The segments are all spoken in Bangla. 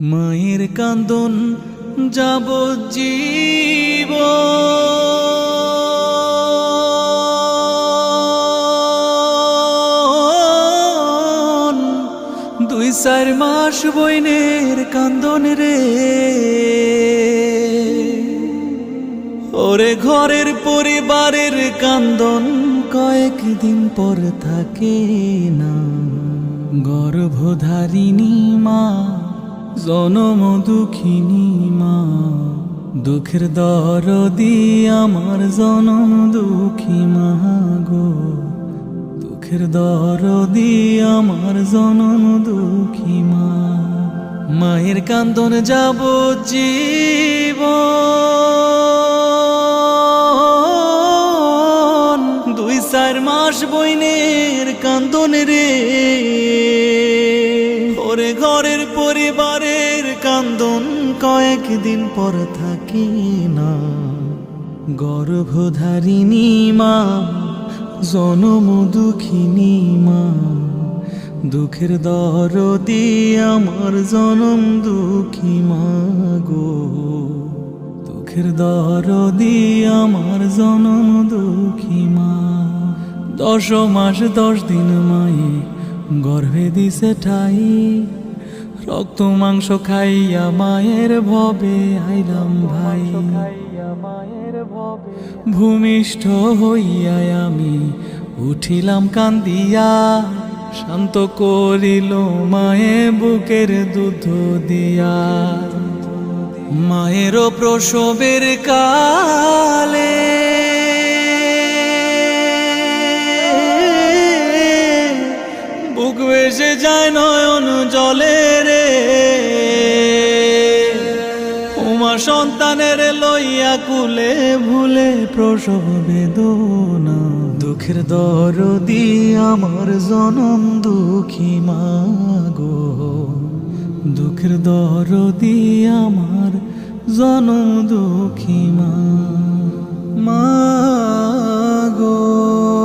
মায়ের কান্দন যাব জীব দুই চার মাস বইনের কান্দন রে। ওরে ঘরের পরিবারের কান্দন কয়েকদিন পর থাকে না। গর্ভধারিণী মা জনম দুঃখিনী মা, দুঃখের দরদি আমার জনম দুঃখী মা গো। দুঃখের দরদি আমার জনম দুঃখী মা। মায়ের কান্দন যাব জীবন দুই চার মাস বইনের কান্দন রে। ঘরের পরিবারের কান্দন কয়েকদিন পর থাকে না। গর্ভধারিণী মা, জনম দুঃখিনী মা। দুঃখের দরদি আমার জনম দুঃখী মা গো। দুঃখের দরদি আমার জনম দুঃখী মা। দশ মাস দশ দিন মায়ে গর্ভে দিছে ঠাই। রক্ত মাংস খাইয়া মায়ের ভবে আইলাম ভাই। ভূমিষ্ঠ হইয়া আমি উঠিলাম কান্দিয়া, শান্ত করিল মায়ে বুকের দুধ দিয়া। মায়েরও প্রসবের কালে বুক বেসে যায় নয়ন সন্তানের লইয়া কুলে ভুলে প্রসব বেদনা দুঃখের দরদি আমার জনম দুঃখী মা গো। দুঃখের দরদি আমার জনম দুঃখী মা মা গো।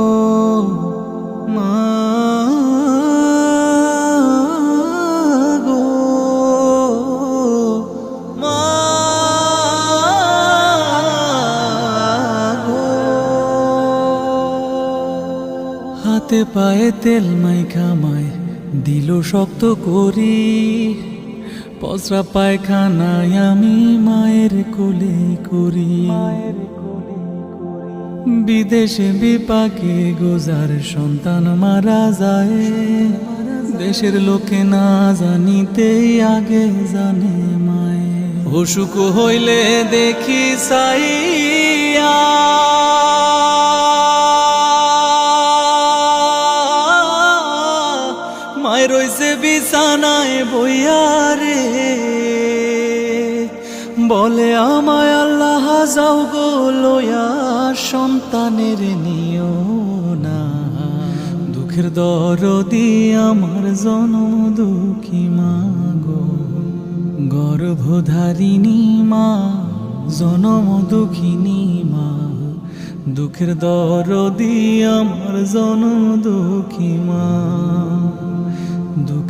হাতে পায়ে তেল মাইখা মায় দিল শক্ত করি। পচরা পায়খানায় আমি মায়ের কোলে করি। বিদেশে বিপাকে গোজার সন্তান মারা যায়। দেশের লোকে না জানিতেই আগে জানে মায়ে। অসুখ হইলে দেখি সাইয়া। বিছানায় বইয়ারে বলে আমায়, আল্লাহ, যাও গো লয়া সন্তানের নিও না। দুঃখের দরদি আমার জনম দুঃখী মা গো। গর্ভধারিণী মা, জনম দুঃখিনী মা। দুঃখের দরদি আমার জনম দুঃখী মা।